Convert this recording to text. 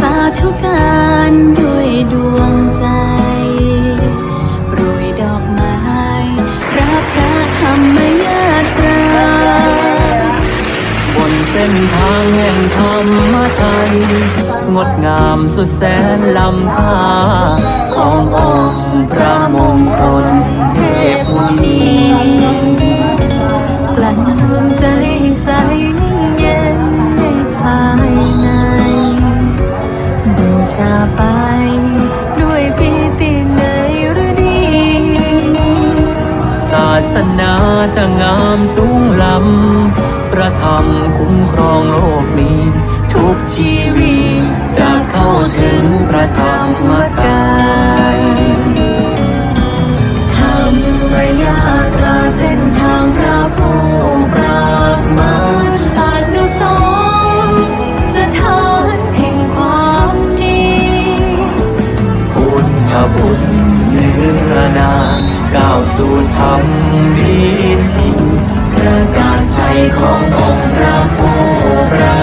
สาธุการด้วยดวงใจโปรยดอกไม้รับพระธรรมยาตราบนเส้นทางแห่งธรรมใจงดงามสุดแสนล้ำค่าขององค์ ไป ด้วยปีติในฤดี ศาสนาจะงามสูงล้ำประธรรมคุ้มครองโลกนี้ ทุกชีวิตจะเข้าถึงพระธรรม ทธบุญเนื้อนาก้าวสู่ธรรมดีที่ประกาศชัยขององค์พระผู้ประ